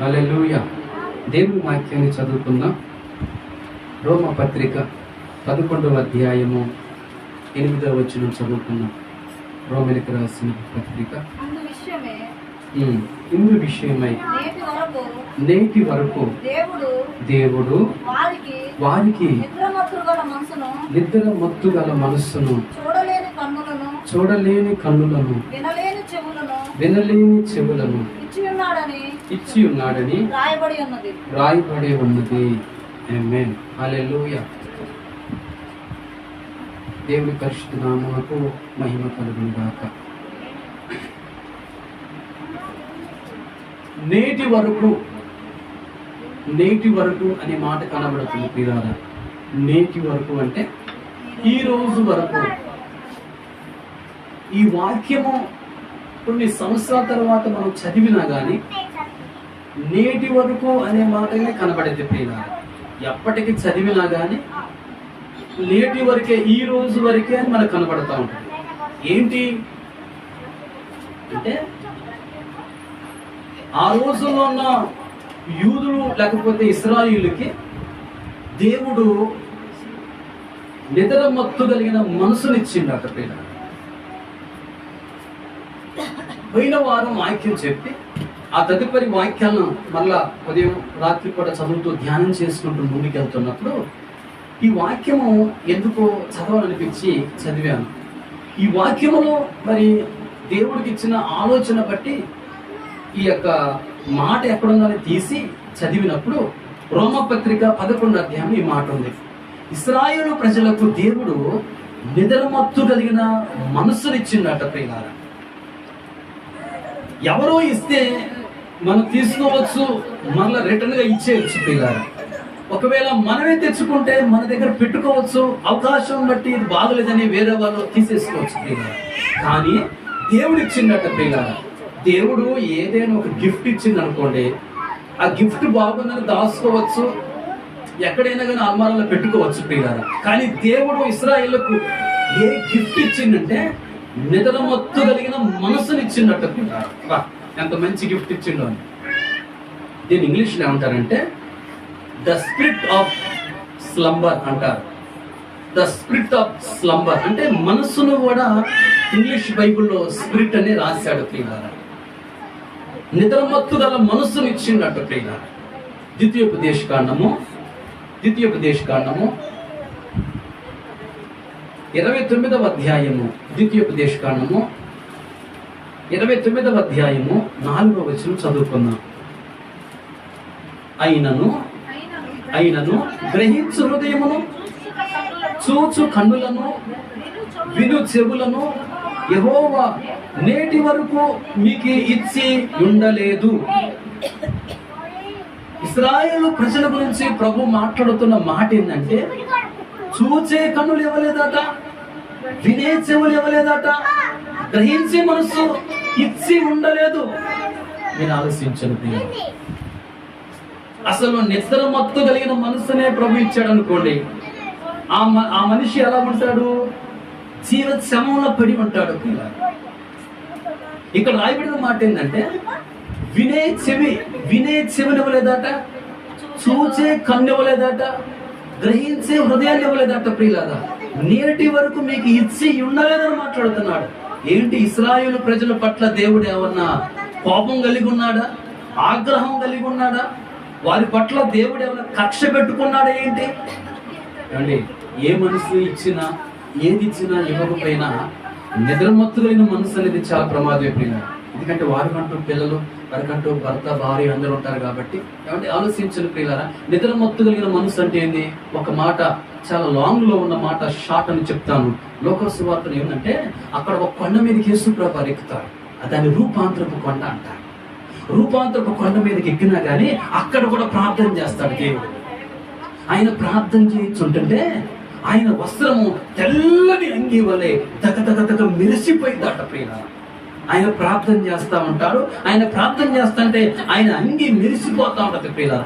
హల్లెలూయ. దేవుని వాక్యాన్ని చదువుకుందాం రోమ పత్రిక పదకొండవ అధ్యాయము ఎనిమిదవ వచనం చదువుకుందాం రోమిలికి రాసిన పత్రిక. ఇందు విషయమై నేటి వరకు దేవుడు దేవుడు వారికి నిద్ర మత్తు గల మనస్సును చూడలేని కన్నులను చూడలేని కన్నులను వినలేని చెవులను వినలేని చెవులను ఇచ్చి ఉన్నాడని ఇచ్చి ఉన్నాడని రాయబడి ఉన్నది. రాయబడి ఉన్నది. ఆమేన్ హల్లెలూయా దేవుని పరిశుద్ధ నామమునకు మహిమ కలుగును గాక. నేటి వరకు నేటి వరకు అనే మాట కనబడుతుంది పిల్లల నేటి వరకు అంటే ఈ రోజు వరకు. ఈ వాక్యము కొన్ని సంవత్సరాల తర్వాత మనం చదివినా కానీ నేటి వరకు అనే మాటనే కనబడేది ప్రియుల ఎప్పటికి చదివినా కానీ నేటి వరకే ఈ రోజు వరకే అని మనకు కనబడతా ఉంటుంది. ఏంటి? అంటే ఆ రోజుల్లో ఉన్న యూదులు లేకపోతే ఇస్రాయిలుకి దేవుడు నిద్ర మత్తు కలిగిన మనసునిచ్చిండట ప్రియుల పోయిన వారం వాక్యం చెప్పి ఆ తదుపరి వాక్యాలను మళ్ళా ఉదయం రాత్రి కూడా చదువుతూ ధ్యానం చేసుకుంటూ ముందుకెళ్తున్నప్పుడు ఈ వాక్యము ఎందుకో చదవాలనిపించి చదివాను. ఈ వాక్యములో మరి దేవుడికి ఇచ్చిన ఆలోచన బట్టి ఈ యొక్క మాట ఎక్కడుందని తీసి చదివినప్పుడు రోమపత్రిక పదకొండు అధ్యాయం ఈ మాట ఉంది. ఇస్రాయేలు ప్రజలకు దేవుడు నిద్రమత్తు కలిగిన మనస్సునిచ్చిండట ప్రియారా ఎవరో ఇస్తే మనం తీసుకోవచ్చు మళ్ళీ రిటర్న్గా ఇచ్చేయచ్చు పిల్లలు. ఒకవేళ మనమే తెచ్చుకుంటే మన దగ్గర పెట్టుకోవచ్చు అవకాశం బట్టి ఇది బాగలేదని వేరే వాళ్ళు తీసేసుకోవచ్చు పిల్లలు. కానీ దేవుడు ఇచ్చిందట పిల్లలు. దేవుడు ఏదైనా ఒక గిఫ్ట్ ఇచ్చింది అనుకోండి ఆ గిఫ్ట్ బాగుందని దాచుకోవచ్చు ఎక్కడైనా కానీ అల్మారాలో పెట్టుకోవచ్చు పిల్లలు. కానీ దేవుడు ఇస్రాయిల్కు ఏ గిఫ్ట్ ఇచ్చిందంటే నిద్ర మొత్తు కలిగిన మనసుని ఇచ్చిండట ఎంత మంచి గిఫ్ట్ ఇచ్చిండు అని. దీన్ని ఇంగ్లీష్లో ఏమంటారంటే ద స్పిరిట్ ఆఫ్ స్లంబర్ అంటారు. ద స్పిరిట్ ఆఫ్ స్లంబర్ అంటే మనస్సును కూడా ఇంగ్లీష్ బైబిల్లో స్పిరిట్ అని రాశాడు ప్రియులార. నిద్రమత్తు గల మనస్సును ఇచ్చిండట ప్రియులార. ద్వితీయోపదేశ కాండము ద్వితీయోపదేశ కాండము ఇరవై తొమ్మిదవ అధ్యాయము ద్వితీయోపదేశ కాండము ఇరవై తొమ్మిదవ అధ్యాయము నాలుగవ వచనం చదువుకుందాం. అయినను అయినను గ్రహించు హృదయమును చూచు కన్నులను విను చెవులను, యహోవా నేటి వరకు మీకు ఇచ్చి ఉండలేదు. ఇస్రాయేల్ ప్రజల గురించి ప్రభు మాట్లాడుతున్న మాట ఏంటంటే చూచే కన్నులు ఇవ్వలేదట వినే చెవులు ఇవ్వలేదట గ్రహించే మనస్సు ఇచ్చి ఉండలేదు. నేను ఆలోచించను అసలు నిద్ర మత్తు కలిగిన మనసునే ప్రభు ఇచ్చాడు అనుకోండి ఆ ఆ మనిషి ఎలా ఉంటాడు? జీవ శమంలో పడి ఉంటాడు ఇక్కడ రాయబడిన మాట ఏంటంటే వినే చెవి వినే చెవినివ్వలేదట చూచే కన్ను ఇవ్వలేదట గ్రహించే హృదయాన్ని ఇవ్వలేదట ప్రియులారా. నేటి వరకు మీకు ఇచ్చి ఉండలేదని మాట్లాడుతున్నాడు. ఏంటి ఇస్రాయేల్ ప్రజల పట్ల దేవుడు ఏమన్నా కోపం కలిగి ఉన్నాడా? ఆగ్రహం కలిగి ఉన్నాడా? వారి పట్ల దేవుడు ఏమైనా కక్ష పెట్టుకున్నాడా ఏంటి? అండి ఏ మనసు ఇచ్చినా ఏది ఇచ్చినా ఇవ్వకపోయినా నిద్రమత్తులైన మనసు అనేది చాలా ప్రమాదమే ఎందుకంటే వారికంటూ పిల్లలు వారికంటూ భర్త భార్య అందరూ ఉంటారు కాబట్టి ఏమంటే ఆలోచించని ప్రియులారా నిద్రమత్తు కలిగిన మనసు అంటే ఏంది? ఒక మాట చాలా లాంగ్లో ఉన్న మాట షార్ట్ అని చెప్తాను. లోకస్ వార్తలు ఏంటంటే అక్కడ ఒక కొండ మీదకి యేసు ప్రభు ఎక్కుతారు దాన్ని రూపాంతరపు కొండ అంటారు. రూపాంతరపు కొండ మీదకి ఎక్కినా కానీ అక్కడ కూడా ప్రార్థన చేస్తాడు దేవుడు. ఆయన ప్రార్థన చేయించుంటుంటే ఆయన వస్త్రము తెల్లని అంగి వలె తగ తగ తగ మెరిసిపోయిందట ప్రియులారా ఆయన ప్రార్థన చేస్తా ఉంటాడు. ఆయన ప్రార్థన చేస్తుంటే ఆయన అంగి మెరిసిపోతా ఉంటుంది పిల్ల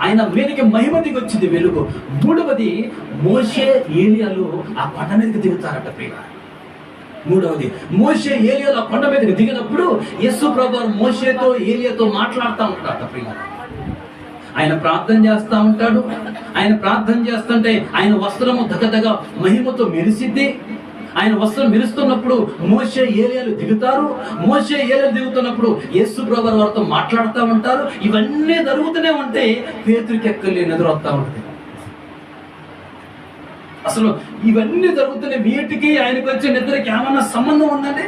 ఆయన మీదకి మహిమ దిగి వచ్చింది వెలుగు. మూడవది మోషే ఏలియాలు ఆ కొండ మీదకి దిగుతారట ప్రియ మూడవది మోషే ఆ కొండ మీదకి దిగినప్పుడు యస్సు ప్రభు మోషేతో ఏలియాతో మాట్లాడుతూ ఉంటారట ప్రియులారా. ఆయన ప్రార్థన చేస్తా ఉంటాడు. ఆయన ప్రార్థన చేస్తుంటే ఆయన వస్త్రము దగదగ మహిమతో మెరిసిద్ది. ఆయన వస్త్రం మెరుస్తున్నప్పుడు మోసే ఏలియాలు దిగుతారు. మోసే ఏలియాలు దిగుతున్నప్పుడు యేసు ప్రభు వారితో మాట్లాడుతూ ఉంటారు. ఇవన్నీ జరుగుతూనే ఉంటే పేతురికి ఎక్కలేని ఎదురు వస్తూ ఉంటుంది. అసలు ఇవన్నీ జరుగుతున్నాయి వీటికి ఆయనకు వచ్చే నిద్రకి ఏమన్నా సంబంధం ఉందండి?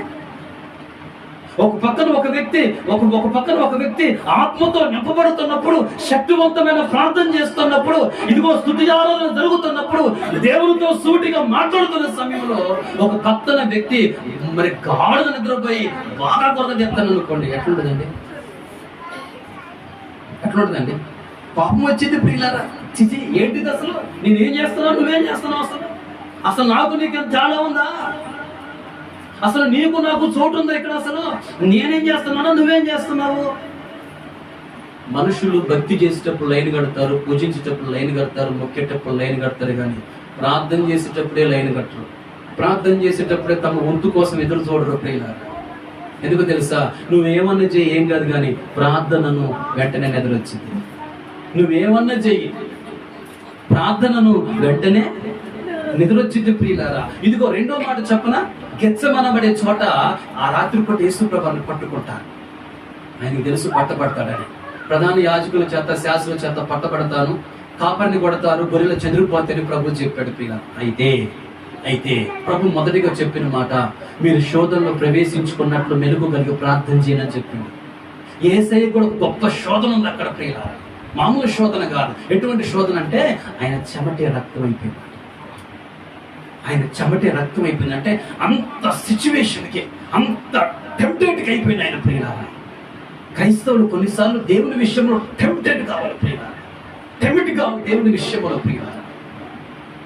ఒక పక్కన ఒక వ్యక్తి ఒక ఒక పక్కన ఒక వ్యక్తి ఆత్మతో నింపబడుతున్నప్పుడు శక్తివంతమైన ప్రార్థన చేస్తున్నప్పుడు ఇదిగో స్థుతి ఆరాధన జరుగుతున్నప్పుడు దేవునితో సూటిగా మాట్లాడుతున్న సమయంలో ఒక పక్కన వ్యక్తి మరి గాఢ నిద్రపోయి బాగా కొరత చేస్తాను అనుకోండి ఎట్లుంటుందండి? ఎట్లుంటుందండి? పాపం వచ్చింది ప్రియులారా. చిచి ఏంటిది అసలు? నేనేం చేస్తున్నావు? నువ్వేం చేస్తున్నావు అసలు? అసలు నాకు నీకు చాలా ఉందా? అసలు నీకు నాకు చోటు ఉందా ఇక్కడ అసలు? నేనేం చేస్తున్నానో నువ్వేం చేస్తున్నావు? మనుషులు భక్తి చేసేటప్పుడు లైన్ కడతారు పూజించేటప్పుడు లైన్ కడతారు మొక్కేటప్పుడు లైన్ కడతారు కానీ ప్రార్థన చేసేటప్పుడే లైన్ కట్టరు. ప్రార్థన చేసేటప్పుడే తమ వంతు కోసం ఎదురు చూడరు ప్రియులారా. ఎందుకు తెలుసా? నువ్వేమన్నా చేయి ఏం కాదు కానీ ప్రార్థనను వెంటనే ఎదురొచ్చింది నువ్వేమన్నా చెయ్యి ప్రార్థనను వెంటనే నిద్రొచ్చింది ప్రియులారా. ఇదిగో రెండో మాట చెప్పన గెచ్చమనబడే చోట ఆ రాత్రి పూట పట్టుకుంటారు. ఆయనకు తెలుసు పట్టబడతాడని. ప్రధాన యాజకుల చేత శాసుల చేత పట్టబడతాను కాపర్ని కొడతారు గొర్రెల చెదిరిపోతని ప్రభు చెప్పాడు ప్రియ అయితే అయితే ప్రభు మొదటిగా చెప్పిన మాట మీరు శోధనలో ప్రవేశించుకున్నట్లు మెలుగు కలిగి ప్రార్థన చేయనని చెప్పింది. ఏసై కూడా గొప్ప శోధన ఉంది అక్కడ ప్రియుల మామూలు శోధన కాదు. ఎటువంటి శోధన అంటే ఆయన చెమటే రక్తం అయిపోయింది ఆయన చెమటే రక్తం అయిపోయిందంటే అంత సిచ్యువేషన్కి అంత టెంప్టెడ్కి అయిపోయింది ఆయన ప్రియుల క్రైస్తవులు కొన్నిసార్లు దేవుని విషయంలో టెంప్టెడ్ కావాలి ప్రియుల టెంప్ట్ కావాలి దేవుని విషయంలో ప్రియుల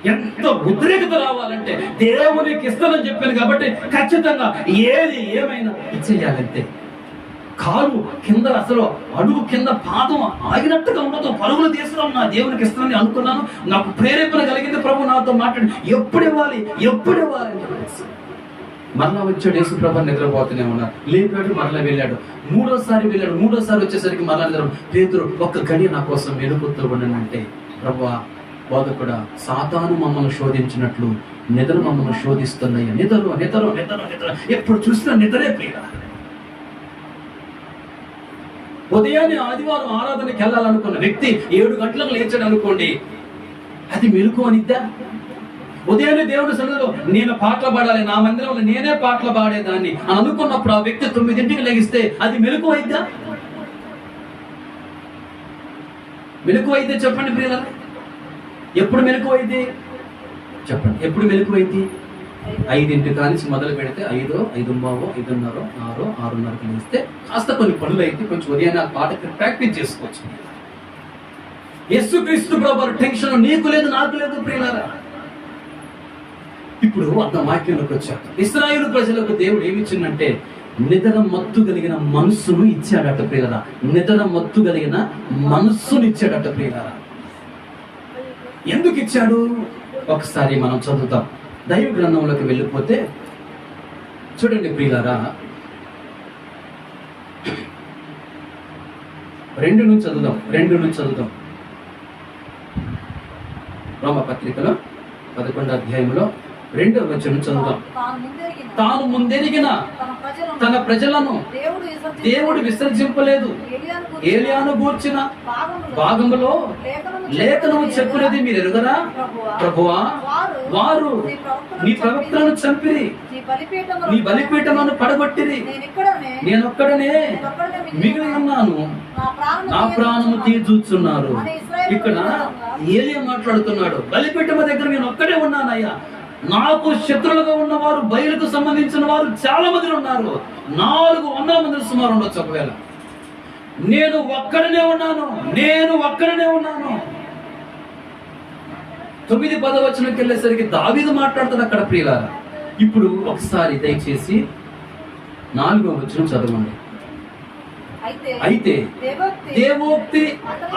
ఎంత ఉద్రేకత రావాలంటే దేవునికి ఇస్తానని చెప్పాను కాబట్టి ఖచ్చితంగా ఏది ఏమైనా ఇచ్చేయాలంటే కాలు కింద అసలు అడుగు కింద పాదం ఆగినట్టుగా ఉండదు పరుగులు తీసుకున్నాం నా దేవునికి ఇస్తానని అనుకున్నాను. నాకు ప్రేరేపణ కలిగింది ప్రభు నాతో మాట్లాడి. ఎప్పుడు ఇవ్వాలి? ఎప్పుడు ఇవ్వాలి? మరలా వచ్చాడు యేసు ప్రభు నిద్రపోతూనే ఉన్నాడు. లేపాడు మరలా వెళ్ళాడు. మూడోసారి వెళ్ళాడు. మూడోసారి వచ్చేసరికి మరలా నిద్ర పేతురు ఒక్క గడియ నా కోసం మెలుగుతూ ఉండనంటే ప్రభు బోధకుడ సాతాను మమ్మల్ని శోధించినట్లు నిద్ర మమ్మల్ని శోధిస్తున్నాయి. నిద్ర నిద్ర నిద్ర నిద్ర ఎప్పుడు చూసినా నిద్రే ప్రియ ఉదయాన్నే ఆదివారం ఆరాధనకి వెళ్ళాలనుకున్న వ్యక్తి ఏడు గంటలకు లేచాడు అనుకోండి అది మెలకు అనిద్దా? ఉదయాన్నే దేవుడి సన్నిధిలో నేను పాటలు పాడాలి నా మందిరంలో నేనే పాటలు పాడేదాన్ని అని అనుకున్నప్పుడు ఆ వ్యక్తి తొమ్మిదింటికి లెగిస్తే అది మెలకు అయిద్దా మెలకు అయితే చెప్పండి ప్రియుల ఎప్పుడు మెలకు అయింది చెప్పండి. ఎప్పుడు మెలకు అయింది ఐదింటి కానించి మొదలు పెడితే ఐదో ఐదుంబావో ఐదున్నరో ఆరో ఆరున్నరకి లేస్తే కాస్త కొన్ని పనులు అయితే కొంచెం ఉదయాన్నే ఆ పాటకి ప్రాక్టీస్ చేసుకోవచ్చు. యేసుక్రీస్తు ప్రభు టెన్షన్ నీకు లేదు నాకు లేదు ప్రియులారా. ఇప్పుడు అంత వాక్యంలోకి వచ్చాడు ఇస్రాయేల్ ప్రజలకు దేవుడు ఏమి ఇచ్చిందంటే నిద్ర మత్తు కలిగిన మనస్సును ఇచ్చాడట ప్రియులరా. నిద్ర మత్తు కలిగిన మనస్సును ఇచ్చాడట ప్రియులరా. ఎందుకు ఇచ్చాడు? ఒకసారి మనం చదువుతాం దైవ గ్రంథంలోకి వెళ్ళిపోతే చూడండి ప్రియులారా రెండు నుంచి చదువుదాం రెండు నుంచి చదువుదాం. రోమ పత్రికలో పదకొండు అధ్యాయంలో రెండో వచనం చదువుదాం. తాను ముందెరిగిన తన ప్రజలను దేవుడు విసర్జింపలేదు. ఏలియాను గూర్చిన భాగములో లేఖనము చెప్పినది మీరు ఎరుగరా ప్రభువా వారు నీ ప్రవక్తలను చంపిరి. నీ బలిపీఠమును నీ బలిపీఠమును పడగొట్టిరి. నేనిక్కడనే. నేనొక్కడనే నేనొక్కడనే మిగిలి ఉన్నాను. నా ప్రాణము తీర్చూచున్నారు. ఇశ్రాయేలు ఇక్కడ ఏలియా మాట్లాడుతున్నాడు. బలిపీఠమ దగ్గర నేను ఒక్కడే ఉన్నానయ్యా. నాకు శత్రులుగా ఉన్నవారు బయలుకు సంబంధించిన వారు చాలా మంది ఉన్నారు. నాలుగు వందల మంది సుమారు ఉండొచ్చు ఒకవేళ. నేను ఒక్కడనే ఉన్నాను. నేను ఒక్కడనే ఉన్నాను. తొమ్మిది పదవచనంకి వెళ్ళేసరికి దావీదు మాట్లాడుతుంది అక్కడ ప్రియులారా. ఇప్పుడు ఒకసారి దయచేసి నాలుగో వచనం చదవండి. అయితే దేవోక్తి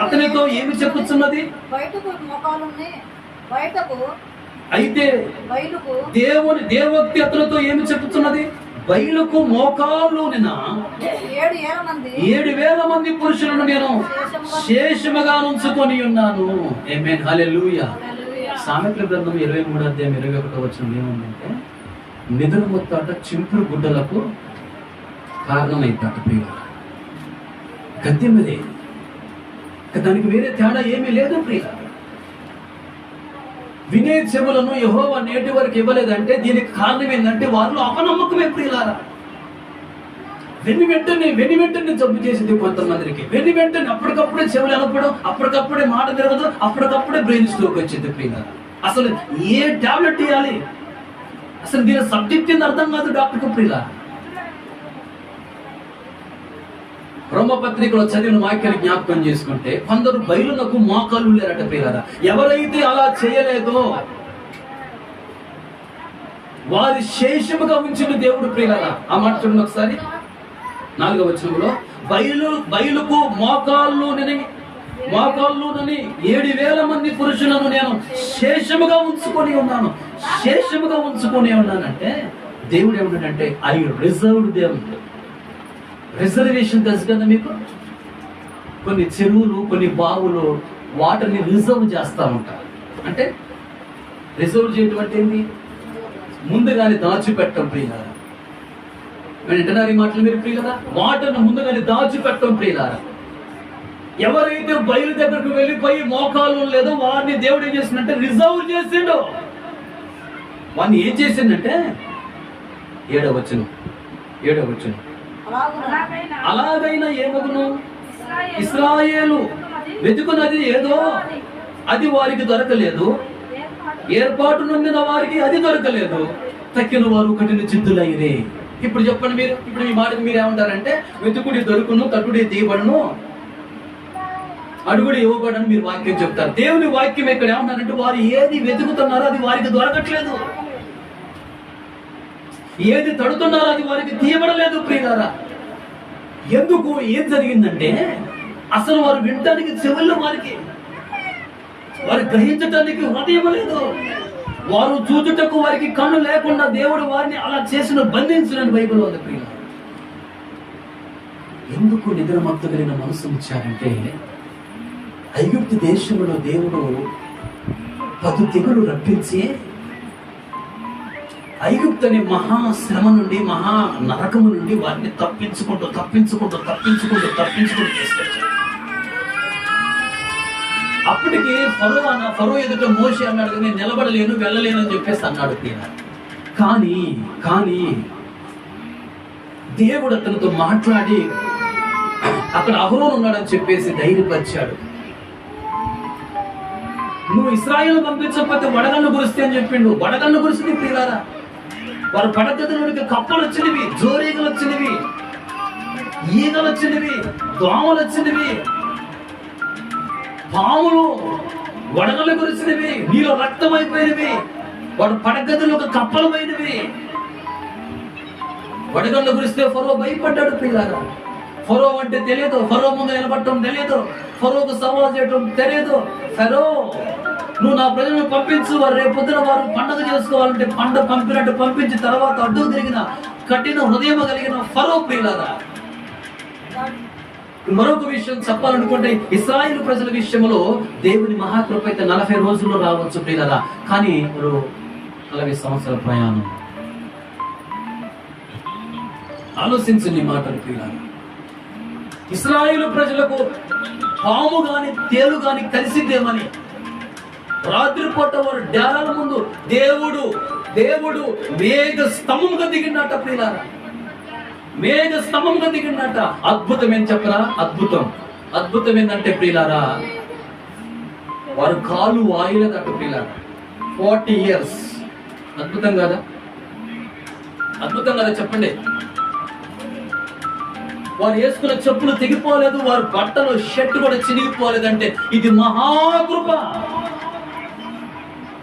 అతనితో ఏమి చెప్పుచున్నది? అయితే దేవుని దేవోక్తి అతనితో ఏమి చెప్తున్నది బయలుకు మోకాళ్ళు నిన్న ఏడు వేల మంది పురుషులను నేను శేషముగా ఉంచుకొని ఉన్నాను. ఏమేన్ హల్లెలూయా సామెతల గ్రంథం ఇరవై మూడు అధ్యాయం ఇరవై ఒకటో వచ్చిన ఏముందంటే నిద్ర మొత్తాట చింపురు గుడ్డలకు కారణమైందట ప్రియుల గద్యం అదే దానికి వేరే తేడా ఏమీ లేదు ప్రియుల వినే చెవులను యహోవ నేటి వరకు ఇవ్వలేదంటే దీనికి కారణం ఏంటంటే వాళ్ళు అపనమ్మకమే ప్రియులారా. వెన్ను వెంటనే వెన్ను వెంటనే జబ్బు చేసింది కొంతమందికి. వెన్ను వెంటనే అప్పటికప్పుడే చెవులు అనపడం అప్పటికప్పుడే మాట తిరగడం అప్పటికప్పుడే బ్రెయిన్ స్ట్రోక్ వచ్చింది ప్రియులారా అసలు ఏ టాబ్లెట్ ఇవ్వాలి అసలు దీని సబ్జెక్ట్ ఏంది అర్థం కాదు డాక్టర్కి ప్రియులారా బ్రహ్మపత్రికలో చదివిన వాక్యాన్ని జ్ఞాపకం చేసుకుంటే కొందరు బయలునకు మోకాలు లేరట ప్రియులారా ఎవరైతే అలా చేయలేదో వారి శేషముగా ఉంచిన దేవుడు ప్రియులారా ఆ మాట చూడండి ఒకసారి. నాలుగవ వచనంలో బయలు బయలుకు మోకాళ్ళు మోకాళ్ళునని ఏడు వేల మంది పురుషులను నేను శేషముగా ఉంచుకొని ఉన్నాను. శేషముగా ఉంచుకొని ఉన్నానంటే దేవుడు ఏమంటాడంటే ఐ రిజర్వ్డ్ దేవుడు రిజర్వేషన్ తెలుసు కదా మీకు? కొన్ని చెరువులు కొన్ని బావులు వాటర్ని రిజర్వ్ చేస్తూ ఉంటారు. అంటే రిజర్వ్ చేయటం అంటే ఏంటి? ముందుగానే దాచిపెట్టడం ప్రియారా వింటున్నారు ఈ మాటలు మీరు ప్రియులారా? మాటను ముందుగానే దాచిపెట్టడం ప్రియులారా? ఎవరైతే బయలు దగ్గరకు వెళ్ళిపోయి మోకాలు లేదో వారిని దేవుడు ఏం చేసిందంటే రిజర్వ్ చేసిండు. వాడిని ఏం చేసిందంటే ఏడవచ్చును ఏడవచ్చును. అలాగైనా ఏమగును? ఇస్రాయేలు వెతుకున్నది ఏదో అది వారికి దొరకలేదు. ఏర్పాటు నొందిన వారికి అది దొరకలేదు. తక్కిన వారు కఠిన చిత్తులైరే ఇప్పుడు చెప్పండి మీరు ఇప్పుడు మీ మాటకి మీరు ఏమంటారంటే వెతుకుడి దొరుకును తట్టుడి తీయబడును అడుగుడు ఇవ్వబడని మీరు వాక్యం చెప్తారు. దేవుని వాక్యం ఇక్కడ ఏమన్నారంటే వారు ఏది వెతుకుతున్నారో అది వారికి దొరకట్లేదు. ఏది తడుతున్నారో అది వారికి తీయబడలేదు ప్రియారా ఎందుకు ఏం జరిగిందంటే అసలు వారు వినటానికి చెవుల్లో వారికి. వారు గ్రహించటానికి హృదయం లేదు. వారు చూచుటకు వారికి కన్ను లేకుండా దేవుడు వారిని అలా చేసిన బంధించడానికి బైబిల్ ఉంది ప్రియ ఎందుకు నిద్రమత్తు కలిగిన మనసు ఇచ్చారంటే ఐగుప్తు దేశంలో దేవుడు పదు తెగులు రప్పించి ఐగుప్తు అనే మహా శ్రమ నుండి మహా నరకము నుండి వారిని తప్పించుకుంటూ తప్పించుకుంటూ తప్పించుకుంటూ తప్పించుకుంటూ తీసుకొచ్చారు అప్పటికి ఫరో అన్న ఫరో ఎదుట మోషి అన్నాడు "నేను నిలబడలేను వెళ్ళలేను అని చెప్పేసి అన్నాడు ఈయన. కానీ కానీ దేవుడు అతనితో మాట్లాడి అక్కడ అహరోన్ ఉన్నాడని చెప్పేసి ధైర్యపరిచాడు. నువ్వు ఇస్రాయేల్ పంపించకపోతే వడగన్ను కురిస్తే అని చెప్పిండు. వడగన్ను కురిసింది ప్రియులారా వారు పడగదిలోనికి కప్పలు వచ్చినవి జోరీగలు వచ్చినవి ఈగలు వచ్చినవి దోమలు వచ్చినవి పాములు వడగలు కురిసినవి నీలో రక్తం అయిపోయినవి వాడు పడగదులు ఒక కప్పలమైనవి. వడగళ్ళు కురిస్తే ఫరో భయపడ్డాడు పిల్లారా. ఫరో అంటే తెలియదు ఫరో ముందు నిలబడటం తెలియదు ఫరోకు సవాల్ చేయటం తెలియదు. ఫరో నువ్వు నా ప్రజలను పంపించు వారు రేపు పొద్దున వారు పండగ చేసుకోవాలంటే పండ పంపినట్టు పంపించి తర్వాత అడ్డు తిరిగిన కఠిన హృదయం కలిగిన ఫరో ప్రియులారా మరొక విషయం చెప్పాలనుకుంటే ఇస్రాయిల్ ప్రజల విషయంలో దేవుని మహాకృప అయితే నలభై రోజుల్లో రావచ్చు ప్రియులరా. కానీ ఇప్పుడు నలభై సంవత్సరాల ప్రయాణం. ఆలోచించండి ఈ మాటలు ప్రియులారా. ఇస్రాయిల్ ప్రజలకు పాము గాని తేలు గాని కలిసిందేమని. రాత్రిపూట వారు డేరాల ముందు దేవుడు దేవుడు వేగ స్తంభంగా దిగినట్ట ప్రియులారా. మేఘ స్తంభంగా దిగినట్ట. అద్భుతం ఏం చెప్పరా? అద్భుతం. అద్భుతం ఏంటంటే ప్రియులారా వారు కాలు వాయిలదట ప్రియులారా. Forty years. అద్భుతం కదా? అద్భుతం కదా చెప్పండి? వారు వేసుకున్న చెప్పులు తెగిపోలేదు వారి బట్టలు షర్ట్ కూడా చినిగిపోలేదంటే ఇది మహాకృప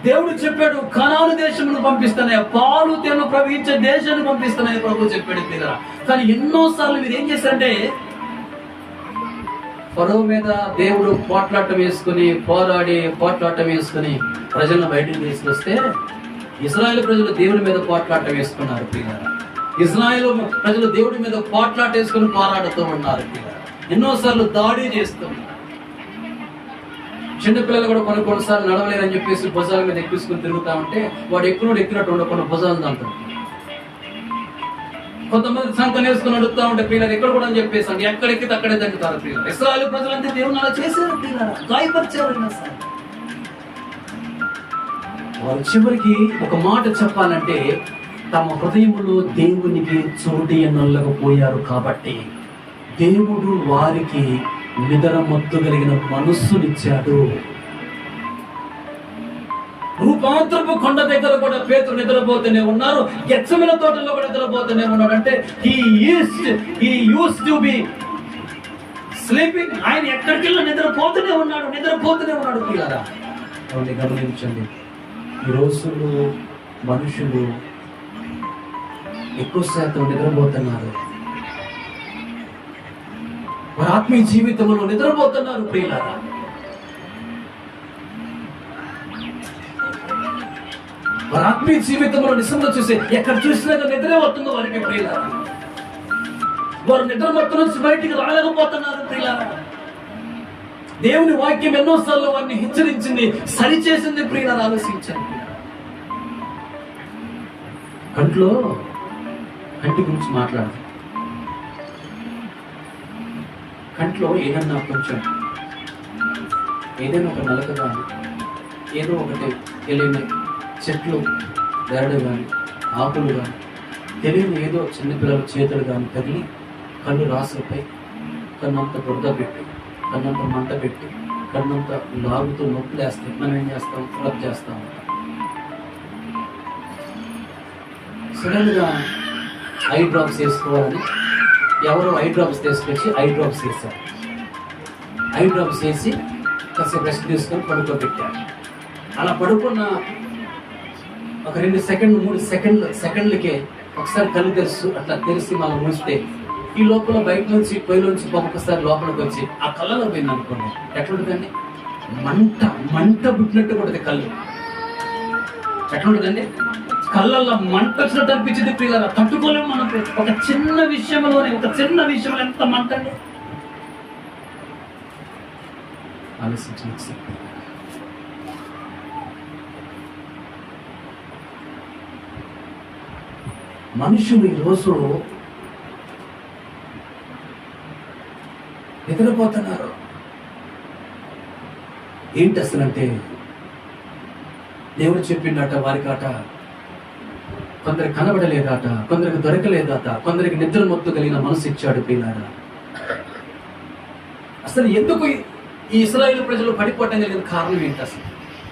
దేవుడు చెప్పాడు కణాలు దేశమును పంపిస్తున్నాయి పాలు తేను ప్రవహించే దేశాన్ని పంపిస్తున్నాయి ప్రభు చెప్పాడు దగ్గర కానీ ఎన్నోసార్లు మీరు ఏం చేశారంటే ఫరో మీద దేవుడు పోట్లాటం వేసుకుని పోరాడి పోట్లాటం వేసుకుని ప్రజలను బయటకు తీసుకొస్తే ఇస్రాయేల్ ప్రజలు దేవుడి మీద పోట్లాటం వేసుకున్నారు ప్రియులారా ఇస్రాయేల్ ప్రజలు దేవుడి మీద పోట్లాట వేసుకుని పోరాడుతూ ఉన్నారు ప్రియులారా ఎన్నోసార్లు దాడి చేస్తున్నారు చిన్నపిల్లలు కూడా కొన్ని కొన్నిసార్లు నడవలేరని చెప్పేసి భుజాల మీద ఎక్కించుకుని తిరుగుతా ఉంటే వాడు ఎక్కువ ఎక్కినట్టు ఉండకుండా భుజాలు అంటారు కొంతమంది సంకం వేసుకుని అడుగుతా ఉంటే పిల్లలు ఎక్కడ కూడా అని చెప్పేసి అంటే ఎక్కడెక్కితే అక్కడే తగ్గుతారు పిల్లలు. ఇస్రాయల్ ప్రజలంతా దేవుని అలా చేశారు పిల్లలు. గాయపరిచారు వారు చివరికి ఒక మాట చెప్పాలంటే తమ హృదయంలో దేవునికి చోటి పోయారు కాబట్టి దేవుడు వారికి నిద్ర మత్తు కలిగిన మనస్సునిచ్చాడు. రూపాంతరపు కొండ దగ్గర కూడా పేతులు నిద్రపోతూనే ఉన్నారు. గెచ్చమిన తోటలో కూడా నిద్రపోతూనే ఉన్నాడు అంటే he he used to be sleeping ఆయన ఎక్కడికి వెళ్ళి నిద్రపోతూనే ఉన్నాడు నిద్రపోతూనే ఉన్నాడు పిల్లరా అవును గమనించండి. ఈ రోజుల్లో మనుషులు ఎక్కువ శాతం నిద్రపోతున్నారు. వారి ఆత్మీయ జీవితంలో నిద్రపోతున్నారు ప్రియులారా. వారి ఆత్మీయ జీవితంలో నిజంగా చూసి ఎక్కడ చూసినా నిద్రే వస్తుందో వారికి ప్రియులారా. వారు నిద్ర మొత్తం నుంచి బయటికి రాలేకపోతున్నారు ప్రియులారా. దేవుని వాక్యం ఎన్నోసార్లు వారిని హెచ్చరించింది సరిచేసింది ప్రియులను ఆలోచించండి. కంట్లో కంటి గురించి మాట్లాడు కంట్లో ఏదన్నా కొంచెం ఏదైనా ఒక నలక కానీ ఏదో ఒకటి తెలియని చెట్లు బెరడు కానీ ఆకులు కానీ తెలియని ఏదో చిన్నపిల్లల చేతులు కానీ తగిలి కళ్ళు రాసులపై కన్నంత బురద పెట్టి కన్నంత మంట పెట్టి కన్నంత లాగుతూ నొప్పి లేస్తాయి మనం ఏం చేస్తాం? రబ్ చేస్తాం. సడన్గా ఐ డ్రాప్స్ వేసుకోవాలని ఎవరో ఐ డ్రాప్స్ తీసుకొచ్చి ఐ డ్రాప్స్ వేశారు ఐ డ్రాప్స్ వేసి కాసేపు రెస్ట్ తీసుకొని పడుకోబెట్టారు. అలా పడుకున్న ఒక రెండు సెకండ్ మూడు సెకండ్లు సెకండ్లకే ఒకసారి కళ్ళు తెలుసు అట్లా తెలిసి మనం మూస్తే ఈ లోపల బయట నుంచి పొయ్యిలోంచి ఒక్కొక్కసారి లోపలికి వచ్చి ఆ కళ్ళలో పోయింది అనుకోండి. ఎట్లుంటుందండి? మంట మంట పుట్టినట్టు కూడా కళ్ళు. ఎట్లుంటుందండి? కళ్ళల్లో మంట వచ్చినట్టు అనిపించింది పిల్లల తట్టుకోలేము మనం ఒక చిన్న విషయంలోనే ఒక చిన్న విషయంలో ఎంత మంట అండి మనుషులు ఈరోజు నిద్రపోతున్నారు ఏంటి అసలు అంటే దేవుడు చెప్పిండట వారికాట కొందరికి కనబడలేదట కొందరికి దొరకలేదట కొందరికి నిద్ర మొత్తు కలిగిన మనసు ఇచ్చాడు పిల్లారా అసలు ఎందుకు ఈ- ఇస్రాయేల్ ప్రజలు పడిపోవటం కలిగిన కారణం ఏంటి అసలు?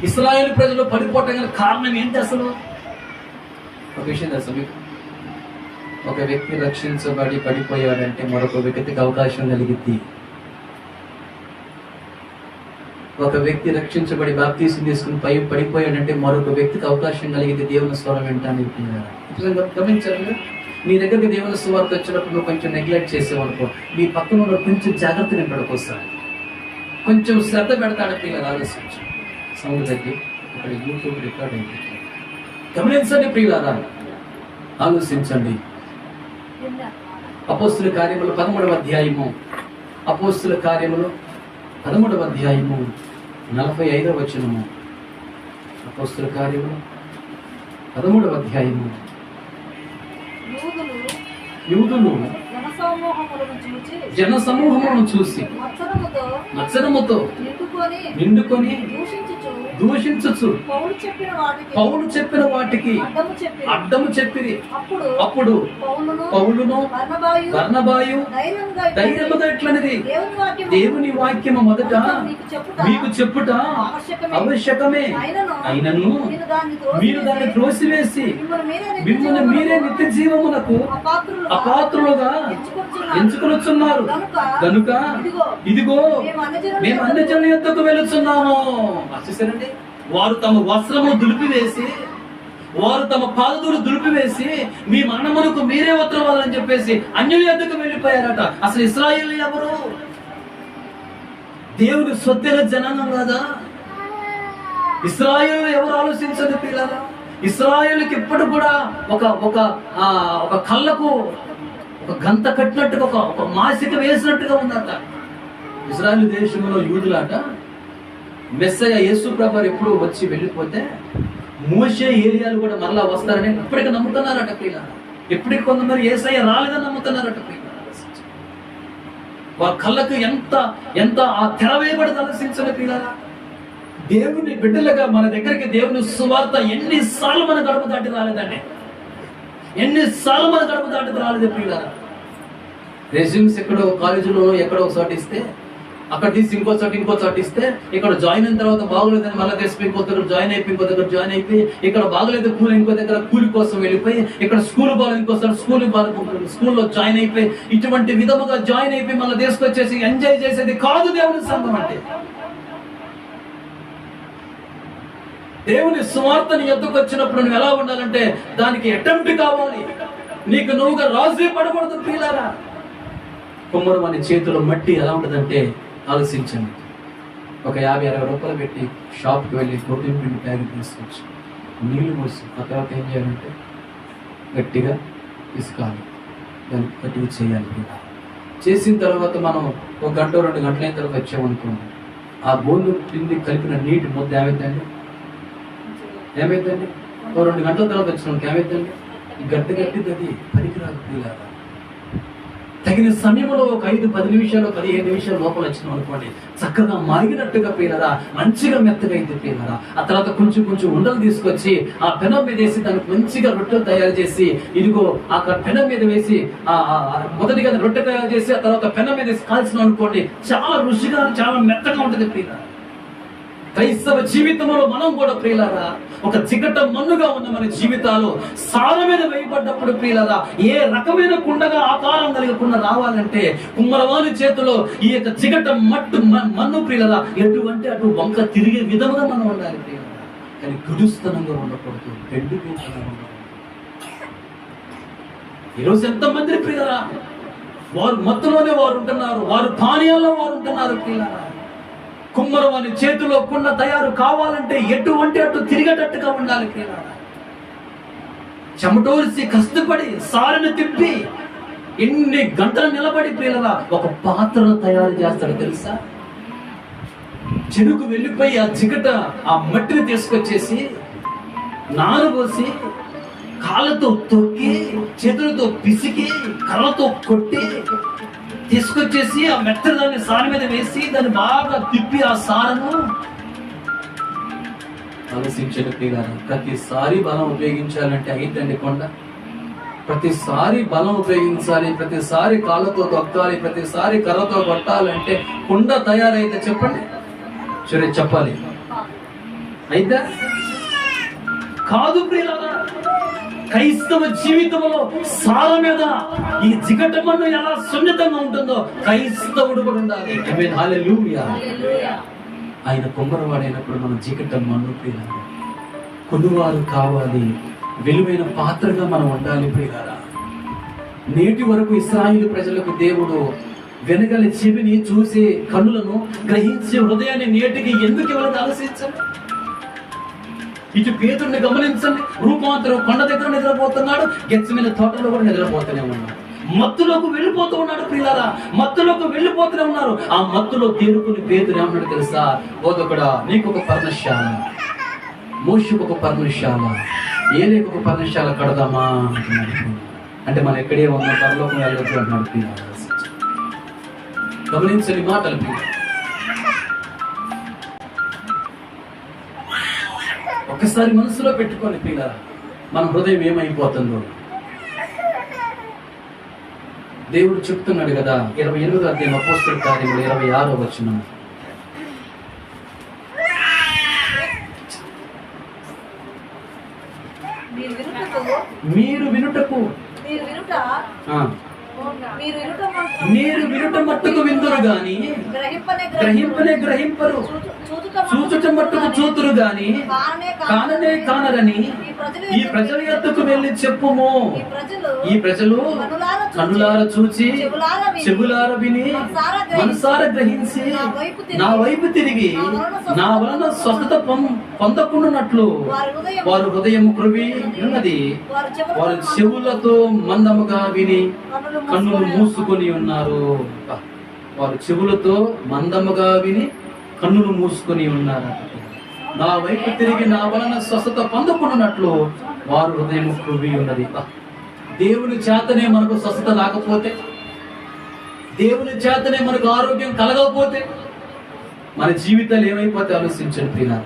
ఇస్రాయేల్ ప్రజలు పడిపోవటం కలిగిన కారణం ఏంటి అసలు? ఒక విషయం తెలుసు మీకు? ఒక వ్యక్తి రక్షించబడి పడిపోయాడంటే మరొక వ్యక్తికి అవకాశం కలిగింది ఒక వ్యక్తి రక్షించబడి బాప్తీసం తీసుకుని పై పడిపోయాడంటే మరొక వ్యక్తికి అవకాశం కలిగితే దేవుని స్వరం వింటానికి నిజంగా గమనించారు మీ నీ దగ్గరికి దేవుని స్వార్త వచ్చినప్పుడు నువ్వు కొంచెం నెగ్లెక్ట్ చేసేవనుకో. మీ పక్కన ఉన్న కొంచెం జాగ్రత్త నింపడానికి కొంచెం శ్రద్ధ పెడతాడు పిల్లలు ఆలోచించు సౌండ్ తగ్గి ఇక్కడ యూట్యూబ్ రికార్డ్ అయింది గమనించండి ప్రియులారా. ఆలోచించండి. అపోస్తుల కార్యములు పదమూడవ అధ్యాయము. అపోస్తుల కార్యములు పదమూడవ అధ్యాయము. నలభై ఐదవ వచనము. అపోస్తుల కార్యములు. పదమూడవ అధ్యాయము. యూదులు జన సమూహములను చూసి మత్సరముతో నిండుకొని దూషించచ్చు. పౌలు చెప్పిన వాటికి అడ్డము చెప్పి చెప్పిరి. అప్పుడు పౌలును వర్ణబాయు ఎట్లనిది దేవుని వాక్యం దేవుని వాక్యము మొదట మీకు చెప్పుట ఆవశ్యకమే. అయినను మీరు దాన్ని త్రోసివేసి మిమ్మల్ని మీరే నిత్య జీవమునకు అపాత్రులుగా ఎంచుకొనుచున్నారు. కనుక ఇదిగో మేము అన్ని జనుల యొద్దకు వెళుచున్నాము చూసారండి వారు తమ వస్త్రము దులిపివేసి వారు తమ పాదతులు దులిపివేసి మీ మరణమునకు మీరే ఉత్తరవాలని చెప్పేసి అన్యుల యొద్దకు వెళ్ళిపోయారట. అసలు ఇస్రాయిల్ ఎవరు? దేవుడు సొత్తెల జననం కదా ఇస్రాయిల్ ఎవరు ఆలోచించదు పిల్లరా? ఇస్రాయిల్కి ఇప్పుడు కూడా ఒక ఒక ఆ, ఒక కళ్ళకు ఒక గంత కట్టినట్టుగా ఒక ఒక మాసిక వేసినట్టుగా ఉందట. ఇస్రాయిల్ దేశంలో యూదులాట. మెస్సయ్య యేసు ప్రభు ఎప్పుడు వచ్చి వెళ్ళిపోతే మోసే ఏరియాలు కూడా మరలా వస్తారని ఇప్పటికి నమ్ముతున్నారట పిల్ల ఇప్పటికి కొంతమంది ఏసయ్య రాలేదని నమ్ముతున్నారట పిల్ల వారి కళ్ళకు ఎంత ఎంత ఆ తెర వేయబడి దర్శించిన పిల్లరా దేవుని బిడ్డలుగా మన దగ్గరికి దేవుని సువార్త ఎన్నిసార్లు మన గడప దాటి రాలేదండి. ఎన్నిసార్లు మన గడప దాటి రాలేదు పిల్లరా రెజ్యూమ్స్ ఎక్కడో కాలేజీలో ఎక్కడో ఒకసారి ఇస్తే అక్కడ తీసి ఇంకో చోట ఇంకో చోట ఇస్తే ఇక్కడ జాయిన్ అయిన తర్వాత బాగోలేదని మళ్ళీ తెలిసి ఇంకో దగ్గర జాయిన్ అయిపోయి ఇంకో దగ్గర జాయిన్ అయిపోయి ఇక్కడ బాగలేదు కూలి ఇంకో దగ్గర కూలి కోసం వెళ్ళిపోయి ఇక్కడ స్కూల్ బాగా ఇంకోసారి స్కూల్ స్కూల్లో జాయిన్ అయిపోయి ఇటువంటి విధముగా జాయిన్ అయిపోయి మళ్ళీ తీసుకొచ్చేసి ఎంజాయ్ చేసేది కాదు దేవుని సంఘం అంటే. దేవుని సువార్తని ఎద్దుకు వచ్చినప్పుడు నువ్వు ఎలా ఉండాలంటే దానికి అటెంప్ట్ కావాలి. నీకు నువ్వుగా రాజీ పడకూడదు ప్రియులారా కుమ్మరం అనే చేతిలో మట్టి ఎలా ఉంటుందంటే ఆలోచించండి. ఒక యాభై అరవై రూపాయలు పెట్టి షాప్కి వెళ్ళి ప్రోటీన్ పిండి ప్యాకెట్ తీసుకొచ్చి నీళ్ళు పోసి ఆ తర్వాత ఏం చేయాలంటే గట్టిగా ఇసుకాలి. దాన్ని గట్టిగా చేయాలి చేసిన తర్వాత మనం ఒక గంట రెండు గంటల అయిన తర్వాత వచ్చామనుకోండి ఆ బోందు పిండి కలిపిన నీటి ముద్ద ఏమైందండి? ఏమైందండి? ఓ రెండు గంటల తర్వాత వచ్చినాక ఏమైందండి? గట్టి గట్టిది అది పనికిరాదు ప్రియులారా. తగిన సమయంలో ఒక ఐదు పది నిమిషాలు పదిహేను నిమిషాలు లోపల వచ్చినాం అనుకోండి చక్కగా మరిగినట్టుగా పేలరా మంచిగా మెత్తగా అయితే ఆ తర్వాత కొంచెం కొంచెం ఉండలు తీసుకొచ్చి ఆ పెనం మీద వేసి దానికి మంచిగా రొట్టెలు తయారు చేసి ఇదిగో ఆ పెనం మీద వేసి ఆ మొదటిగా రొట్టె తయారు చేసి ఆ తర్వాత పెనం మీద వేసి కాల్చినాం అనుకోండి చాలా రుచిగా చాలా మెత్తగా ఉంటుంది ప్రియులారా క్రైస్తవ జీవితంలో మనం కూడా ప్రియులారా ఒక చికట మన్నుగా ఉన్న మన జీవితాలు సాల మీద వేయబడ్డప్పుడు ప్రియులరా ఏ రకమైన కుండగా ఆకారం కలిగకుండా రావాలంటే కుమ్మరవాని చేతిలో ఈ యొక్క చికట మట్టు మన్ను ప్రియులరా ఎటువంటి అటు వంక తిరిగే విధముగా మనం ఉండాలి ప్రియులారా. కానీ గుడుస్తనంగా ఉండకూడదు బెండు ఉండకూడదు. ఈరోజు ఎంతమంది ప్రియులరా వారు మత్తులోనే వారు ఉంటున్నారు వారు పానీయాల్లో వారు ఉంటున్నారు ప్రియులారా. కుమ్మరం అని చేతిలో కుండ తయారు కావాలంటే ఎటువంటి అటు తిరిగేటట్టుగా ఉండాలి చెమటోర్చి కష్టపడి సారిని తిప్పి ఎన్ని గంటలు నిలబడి పిల్లల ఒక పాత్రను తయారు చేస్తాడు తెలుసా? చెరుకు వెళ్ళిపోయి ఆ చికట ఆ మట్టిని తీసుకొచ్చేసి నానబోసి కాళ్ళతో తొక్కి చేతులతో పిసికి కళ్ళతో కొట్టి తీసుకొచ్చేసి ఆ మెత్తని దాన్ని సార మీద వేసి దాన్ని బాగా తిప్పి ఆ సారను ఆలోచించండి ప్రతిసారి బలం ఉపయోగించాలంటే అయిందండి కొండ. ప్రతిసారి బలం ఉపయోగించాలి ప్రతిసారి కాళ్ళతో తొక్కాలి ప్రతిసారి కర్రతో కొట్టాలంటే కుండ తయారైతే చెప్పండి. సరే చెప్పాలి. అయితే కాదు ప్రియులారా క్రైస్తవ జీవితంలో సార మీద ఈ జిగటమన్ను ఎలా సున్నితంగా ఉంటుందో క్రైస్తవుడు కూడా ఉండాలి ఆమేన్. హల్లెలూయా హల్లెలూయా. ఆయన కుమ్మరవాడైనప్పుడు మనం జీకటం మన్ను కొనువారు కావాలి విలువైన పాత్రగా మనం ఉండాలి ప్రియులారా నేటి వరకు ఇస్రాయిల్ ప్రజలకు దేవుడు వెనకల చెవిని చూసే కన్నులను గ్రహించే హృదయాన్ని నేటికి ఎందుకు ఇవ్వలేదు ఆలోచించండి ఇటు పేతుడిని గమనించండి. రూపాంతరం కొండ దగ్గర నిద్రపోతున్నాడు. గెచ్చమైన తోటలో కూడా నిద్రపోతూనే ఉన్నాడు. మత్తులోకి వెళ్ళిపోతూ ఉన్నాడు ప్రియులారా. మత్తులోకి వెళ్ళిపోతూనే ఉన్నారు. ఆ మత్తులో తేరుకుని పేతుడు ఏమన్నాడు తెలుసా? బోధకుడా నీకు ఒక పర్ణశాల మోషకు ఒక పర్ణశాల ఏలేకు ఒక పర్ణశాల కడదామా? అంటే మనం ఎక్కడే ఉన్నాం? పరలోకం వెళ్ళొచ్చు అంటున్నాడు గమనించని మాటలు ప్రియులారా. ఒక్కసారి మనసులో పెట్టుకోండి పిల్ల మన హృదయం ఏమైపోతుందో. దేవుడు చెప్తున్నాడు కదా ఇరవై ఎనిమిదో అధ్యాయం అపోస్తుల కార్యములు ఇరవై ఆరో వచ్చిన మీరు వినుటకు మీరు వినుట మట్టుకు విందురు గాని గ్రహింపనే గ్రహింపరు. చూచుట మట్టుకు చూతురు గాని కాననే కానరని ఈ ప్రజల ఎత్తుకు వెళ్ళి చెప్పుము. ఈ ప్రజలు ఈ చూచి, కనులార చూచి విని, చెవులార విని గ్రహించి, మనసార గ్రహించి నా వైపు తిరిగి, నా వలన స్వస్థత నా పొందకుండానట్లు వారు హృదయం కృవి ఉన్నది. వారు చెవులతో మందముగా విని కన్నులు మూసుకొని ఉన్నారు. వారు చెవులతో మందముగా విని కన్నులు మూసుకొని ఉన్నారట నా వైపు తిరిగి నా వలన స్వస్థత పొందకున్నట్లు వారు హృదయం కృవి ఉన్నది దేవుని చేతనే మనకు స్వస్థత రాకపోతే దేవుని చేతనే మనకు ఆరోగ్యం కలగకపోతే మన జీవితాలు ఏమైపోతే ఆలోచించండి ప్రియులారా.